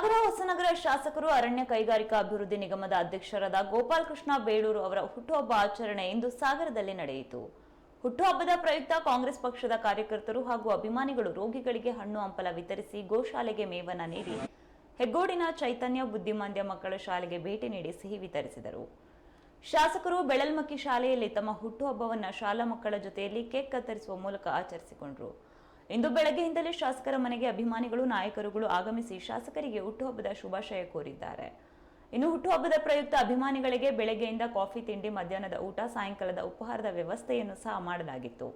ಸಾಗರ ಹೊಸನಗರ ಶಾಸಕರು ಅರಣ್ಯ ಕೈಗಾರಿಕಾ ಅಭಿವೃದ್ಧಿ ನಿಗಮದ ಅಧ್ಯಕ್ಷರಾದ ಗೋಪಾಲಕೃಷ್ಣ ಬೇಳೂರು ಅವರ ಹುಟ್ಟುಹಬ್ಬ ಆಚರಣೆ ಇಂದು ಸಾಗರದಲ್ಲಿ ನಡೆಯಿತು. ಹುಟ್ಟುಹಬ್ಬದ ಪ್ರಯುಕ್ತ ಕಾಂಗ್ರೆಸ್ ಪಕ್ಷದ ಕಾರ್ಯಕರ್ತರು ಹಾಗೂ ಅಭಿಮಾನಿಗಳು ರೋಗಿಗಳಿಗೆ ಹಣ್ಣು ಹಂಪಲ ವಿತರಿಸಿ ಗೋಶಾಲೆಗೆ ಮೇವನ್ನ ನೀಡಿ ಹೆಗ್ಗೋಡಿನ ಚೈತನ್ಯ ಬುದ್ಧಿಮಾಂದ್ಯ ಮಕ್ಕಳ ಶಾಲೆಗೆ ಭೇಟಿ ನೀಡಿ ಸಿಹಿ ವಿತರಿಸಿದರು. ಶಾಸಕರು ಬೆಳಲ್ಮಕ್ಕಿ ಶಾಲೆಯಲ್ಲಿ ತಮ್ಮ ಹುಟ್ಟುಹಬ್ಬವನ್ನು ಶಾಲಾ ಮಕ್ಕಳ ಜೊತೆಯಲ್ಲಿ ಕೇಕ್ ಕತ್ತರಿಸುವ ಮೂಲಕ ಆಚರಿಸಿಕೊಂಡರು. ಇಂದು ಬೆಳಗ್ಗೆಯಿಂದಲೇ ಶಾಸಕರ ಮನೆಗೆ ಅಭಿಮಾನಿಗಳು ನಾಯಕರುಗಳು ಆಗಮಿಸಿ ಶಾಸಕರಿಗೆ ಹುಟ್ಟುಹಬ್ಬದ ಶುಭಾಶಯ ಕೋರಿದ್ದಾರೆ. ಇನ್ನು ಹುಟ್ಟುಹಬ್ಬದ ಪ್ರಯುಕ್ತ ಅಭಿಮಾನಿಗಳಿಗೆ ಬೆಳಗ್ಗೆಯಿಂದ ಕಾಫಿ ತಿಂಡಿ ಮಧ್ಯಾಹ್ನದ ಊಟ ಸಾಯಂಕಾಲದ ಉಪಹಾರದ ವ್ಯವಸ್ಥೆಯನ್ನು ಸಹ ಮಾಡಲಾಗಿತ್ತು.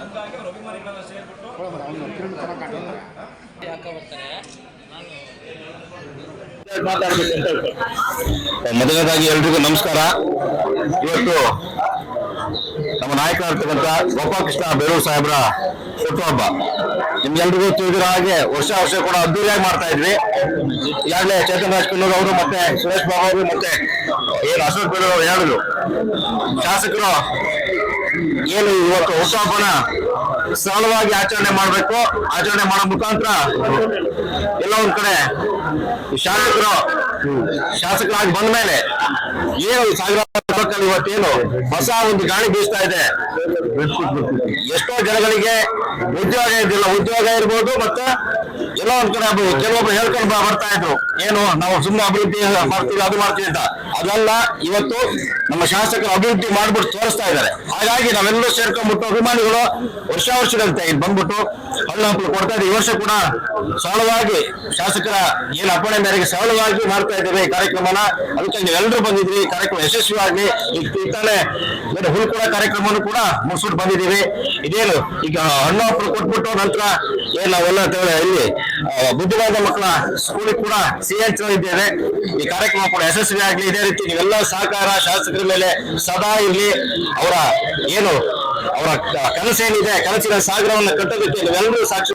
ಹಂಗಾಗಿ ಅವ್ರ ಮೊದಲನೇದಾಗಿ ಎಲ್ರಿಗೂ ನಮಸ್ಕಾರ. ಇವತ್ತು ನಮ್ಮ ನಾಯಕರಾಗಿರ್ತಕ್ಕಂಥ ಗೋಪಾಲಕೃಷ್ಣ ಬೇರೂರು ಸಾಹೇಬ್ರ ಹುಟ್ಟುಹಬ್ಬ ನಿಮ್ಗೆಲ್ರಿಗೂ ತಿಳಿದಿರೋ ಹಾಗೆ ವರ್ಷ ವರ್ಷ ಕೂಡ ಅದ್ದೂರಿಯಾಗಿ ಮಾಡ್ತಾ ಇದ್ವಿ. ಈಗಾಗಲೇ ಚೇತನ್ ರಾಜ್ಕುಮಾರ್ ಅವರು ಮತ್ತೆ ಸುರೇಶ್ ಬಾಬು ಅವರು ಮತ್ತೆ ಏನು ಅಶೋಕ್ ಬೇರೂರು ಅವರು ಹೇಳಿದ್ರು. ಶಾಸಕರು ಏನು ಇವತ್ತು ಹುಟ್ಟುಹಬ್ಬನ ಸರಳವಾಗಿ ಆಚರಣೆ ಮಾಡಬೇಕು? ಆಚರಣೆ ಮಾಡೋ ಮುಖಾಂತರ ಎಲ್ಲ ಒಂದ್ ಕಡೆ ಶಾಸಕರು, ಶಾಸಕರಾಗಿ ಬಂದ ಮೇಲೆ ಏನು ಸಾವಿರ ಇವತ್ತೇನು ಹೊಸ ಒಂದು ಗಾಳಿ ಬೀಸ್ತಾ ಇದೆ? ಎಷ್ಟೋ ಜನಗಳಿಗೆ ಉದ್ಯೋಗ ಇದಿಲ್ಲ. ಉದ್ಯೋಗ ಇರ್ಬೋದು ಮತ್ತೆ ಎಲ್ಲೋ ಒಂದ್ ಕಡೆ ಕೆಲವೊಬ್ರು ಹೇಳ್ಕೊಂಡು ಬರ್ತಾ ಇದ್ರು. ಏನು, ನಾವು ಸುಮ್ಮನೆ ಅಭಿವೃದ್ಧಿ ಮಾಡ್ತೀವಿ, ಅದು ಮಾಡ್ತೀವಿ ಅಂತ. ಅದೆಲ್ಲ ಇವತ್ತು ನಮ್ಮ ಶಾಸಕರು ಅಭಿವೃದ್ಧಿ ಮಾಡ್ಬಿಟ್ಟು ತೋರಿಸ್ತಾ ಇದ್ದಾರೆ. ಹಾಗಾಗಿ ನಾವೆಲ್ಲರೂ ಸೇರ್ಕೊಂಡ್ಬಿಟ್ಟು ಅಭಿಮಾನಿಗಳು ವರ್ಷ ವರ್ಷದಂತೆ ಇಲ್ಲಿ ಬಂದ್ಬಿಟ್ಟು ಹಳ್ಳ ಹಂಪಲು ಕೊಡ್ತಾ ಇದ್ದಾರೆ ಈ ವರ್ಷ ಕೂಡ ಸರಳವಾಗಿ ಶಾಸಕರ ಏನು ಅಪ್ಪಣೆ ಮೇರೆಗೆ ಸರಳವಾಗಿ ಮಾಡ್ತಾ ಇದ್ದೇವೆ ಈ ಕಾರ್ಯಕ್ರಮನ. ಅದಕ್ಕೆ ನೀವೆಲ್ಲರೂ ಬಂದಿದ್ರಿ ಕಾರ್ಯಕ್ರಮ ಯಶಸ್ವಿಯಾಗಿ ಈಗ ತಾನೇ ಬೇರೆ ಹುಲ್ಕೊಳ ಕೂಡ ಕಾರ್ಯಕ್ರಮವನ್ನು ಕೂಡ ಮುಗಿಸ್ಬಿಟ್ಟು ಬಂದಿದ್ದೀವಿ. ಇದೇನು ಈಗ ಹಣ್ಣು ಹಪ್ಪಳು ಕೊಟ್ಬಿಟ್ಟು ನಂತರ ಏನ್ ನಾವೆಲ್ಲ ಇಲ್ಲಿ ಬುದ್ಧಿವಾದ ಮಕ್ಕಳ ಸ್ಕೂಲಿಗೆ ಕೂಡ ಸಿಎಚ್ ಇದ್ದೇವೆ ಈ ಕಾರ್ಯಕ್ರಮ ಕೂಡ ಯಶಸ್ವಿ ಆಗ್ಲಿ. ಇದೇ ರೀತಿ ನೀವೆಲ್ಲ ಸಹಕಾರ ಶಾಸಕರ ಮೇಲೆ ಸದಾ ಇರ್ಲಿ. ಅವರ ಏನು, ಅವರ ಕನಸೇನಿದೆ, ಕನಸಿನ ಸಾಗರವನ್ನು ಕಟ್ಟೋದಕ್ಕೆ ನೀವೆಲ್ಲರೂ ಸಾಕ್ಷಿ